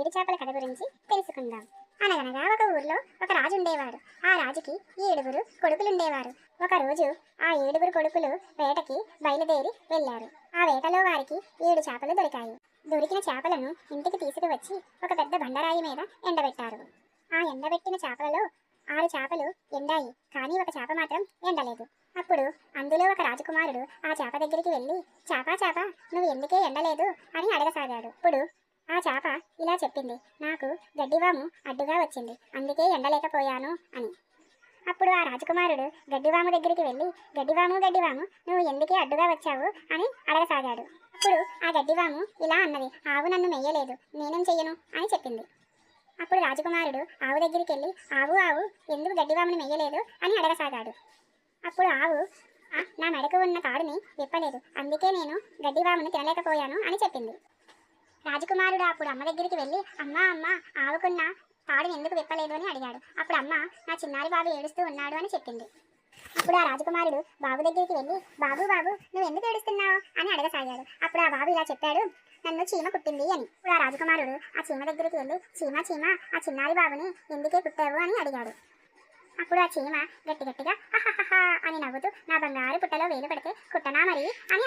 ఏడు చేపల కథ గురించి తెలుసుకుందాం. అనగనగా ఒక ఊర్లో ఒక రాజు ఉండేవాడు. ఆ రాజుకి ఏడుగురు కొడుకులుండేవారు. ఒక రోజు ఆ ఏడుగురు కొడుకులు వేటకి బయలుదేరి వెళ్ళారు. ఆ వేటలో వారికి ఏడు చేపలు దొరికాయి. దొరికిన చేపలను ఇంటికి తీసుకువచ్చి ఒక పెద్ద బండరాయి మీద ఎండబెట్టారు. ఆ ఎండబెట్టిన చేపలలో ఆరు చేపలు ఎండాయి కానీ ఒక చేప మాత్రం ఎండలేదు. అప్పుడు అందులో ఒక రాజకుమారుడు ఆ చేప దగ్గరికి వెళ్ళి చేపా చేప నువ్వు ఎందుకే ఎండలేదు? అని అడగసాగాడు. ఇప్పుడు ఆ చేప ఇలా చెప్పింది. నాకు గడ్డివాము అడ్డుగా వచ్చింది. అందుకే ఎండలేకపోయాను అని. అప్పుడు ఆ రాజకుమారుడు గడ్డివాము దగ్గరికి వెళ్ళి గడ్డివాము గడ్డివాము నువ్వు ఎందుకే అడ్డుగా వచ్చావు? అని అడగసాగాడు. అప్పుడు ఆ గడ్డివాము ఇలా అన్నది ఆవు నన్ను మెయ్యలేదు నేనేం చెయ్యను? అని చెప్పింది. అప్పుడు రాజకుమారుడు ఆవు దగ్గరికి వెళ్ళి ఆవు ఆవు ఎందుకు గడ్డివాముని మెయ్యలేదు అని అడగసాగాడు. అప్పుడు ఆవు నా మెడకు ఉన్న కాడుని విప్పలేదు. అందుకే నేను గడ్డివామును తినలేకపోయాను అని చెప్పింది. రాజకుమారుడు అప్పుడు అమ్మ దగ్గరికి వెళ్ళి అమ్మ అమ్మ ఆవుకున్న తాడుని ఎందుకు విప్పలేదు? అని అడిగాడు. అప్పుడు అమ్మ నా చిన్నారి బాబు ఏడుస్తూ ఉన్నాడు అని చెప్పింది. అప్పుడు ఆ రాజకుమారుడు బాబు దగ్గరికి వెళ్ళి బాబు బాబు నువ్వు ఎందుకు ఏడుస్తున్నావు? అని అడగసాగాడు. అప్పుడు ఆ బాబు ఇలా చెప్పాడు నన్ను చీమ కుట్టింది అని. ఇప్పుడు ఆ రాజకుమారుడు ఆ చీమ దగ్గరికి వెళ్ళి. చీమ చీమ ఆ చిన్నారి బాబుని ఎందుకే కుట్టావు? అని అడిగాడు. అప్పుడు ఆ చీమ గట్టి గట్టిగా అని నవ్వుతూ నా బంగారు పుట్టలో వేలు పెడితే కుట్టనా మరి? అని